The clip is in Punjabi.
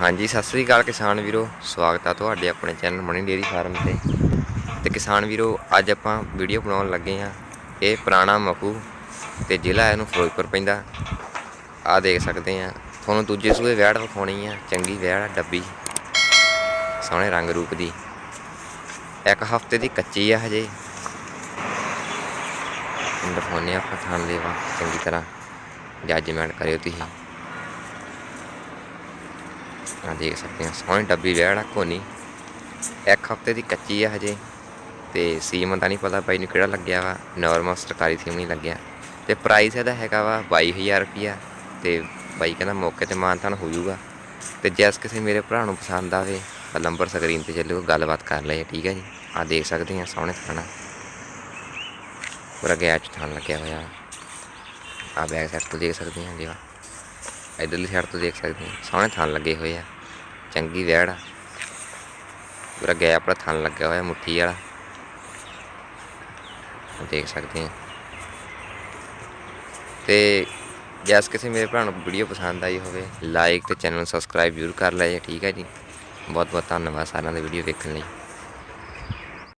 ਹਾਂਜੀ, ਸਤਿ ਸ੍ਰੀ ਅਕਾਲ ਕਿਸਾਨ ਵੀਰੋ। ਸਵਾਗਤ ਆ ਤੁਹਾਡੇ ਆਪਣੇ ਚੈਨਲ ਮਣੀ ਡੇਰੀ ਫਾਰਮ ਤੇ। ਤੇ ਕਿਸਾਨ ਵੀਰੋ, ਅੱਜ ਆਪਾਂ ਵੀਡੀਓ ਬਣਾਉਣ ਲੱਗੇ ਆ ਇਹ ਪੁਰਾਣਾ ਮਖੂ ਤੇ ਜ਼ਿਲ੍ਹਾ ਇਹਨੂੰ ਫਿਰੋਜ਼ਪੁਰ ਪੈਂਦਾ। ਆ ਦੇਖ ਸਕਦੇ ਆ ਤੁਹਾਨੂੰ ਦੂਜੇ ਸੂਏ ਵੈੜ ਵਿਖਾਉਣੀ ਆ। ਚੰਗੀ ਵੈੜ ਆ, ਡੱਬੀ। ਸੋਹਣੇ ਰੰਗ ਰੂਪ ਦੀ। ਇੱਕ ਹਫ਼ਤੇ ਦੀ ਕੱਚੀ ਆ ਹਜੇ। ਦਿਖਾਉਂਦੇ ਆ ਆਪਾਂ ਥਾਣ ਲੈਵਾ ਚੰਗੀ ਤਰ੍ਹਾਂ। ਜੱਜਮੈਂਟ ਕਰਿਓ ਤੁਸੀਂ। ਆ ਦੇਖ ਸਕਦੇ ਆ ਸੋਹਣੀ ਡੱਬੀ ਵਿਆਹ ਕੋਨੀ। ਇੱਕ ਹਫ਼ਤੇ ਦੀ ਕੱਚੀ ਆ ਹਜੇ, ਤੇ ਸੀਮਨ ਦਾ ਨਹੀਂ ਪਤਾ ਬਾਈ ਨੂੰ ਕਿਹੜਾ ਲੱਗਿਆ ਵਾ ਨਾਰਮਲ ਸਰਕਾਰੀ ਸੀਮ ਨਹੀਂ ਲੱਗਿਆ। ਤੇ ਪ੍ਰਾਈਸ ਇਹਦਾ ਹੈਗਾ ਵਾ 22000 ਰੁਪਿਆ ਤੇ ਬਾਈ ਕਹਿੰਦਾ ਮੌਕੇ ਤੇ ਮਾਨਤਾਨ ਹੋ ਜਾਊਗਾ ਤੇ ਜਿਸ ਕਿਸੇ ਮੇਰੇ ਭਰਾ ਨੂੰ ਪਸੰਦ ਆਵੇ, ਤਾਂ ਨੰਬਰ ਸਕਰੀਨ ਤੇ ਚੱਲਿਓ, ਗੱਲਬਾਤ ਕਰ ਲਏ ਠੀਕ ਹੈ ਜੀ? ਆ ਦੇਖ ਸਕਦੇ ਆ, ਸੋਹਣੇ ਥਾਣਾ ਪੂਰਾ ਗਿਆ ਚ ਥਾਣ ਲੱਗਿਆ ਹੋਇਆ। ਆ ਬੈਕ ਸਾਈਡ ਤੋਂ ਦੇਖ ਸਕਦੇ ਆ ਜੀ ਵਾ। ਇਧਰਲੀ ਸਾਈਡ ਤੋਂ ਦੇਖ ਸਕਦੇ ਹਾਂ। ਸੋਹਣੇ ਥਣ ਲੱਗੇ ਹੋਏ ਆ। ਚੰਗੀ ਵੈੜ ਆ। ਪੂਰਾ ਗੈਪ ਆਪਣਾ ਥਣ ਲੱਗਿਆ ਹੋਇਆ, ਮੁੱਠੀ ਵਾਲਾ। ਦੇਖ ਸਕਦੇ ਹਾਂ। ਤੇ ਜੈਸ ਕਿਸੇ ਮੇਰੇ ਭਰਾ ਨੂੰ ਵੀਡੀਓ ਪਸੰਦ ਆਈ ਹੋਵੇ ਲਾਈਕ ਤੇ ਚੈਨਲ ਨੂੰ ਸਬਸਕ੍ਰਾਈਬ ਜ਼ਰੂਰ ਕਰ ਲਿਆ ਜੀ, ਠੀਕ ਹੈ ਜੀ। ਬਹੁਤ ਬਹੁਤ ਧੰਨਵਾਦ ਸਾਰਿਆਂ ਦਾ ਵੀਡੀਓ ਦੇਖਣ ਲਈ।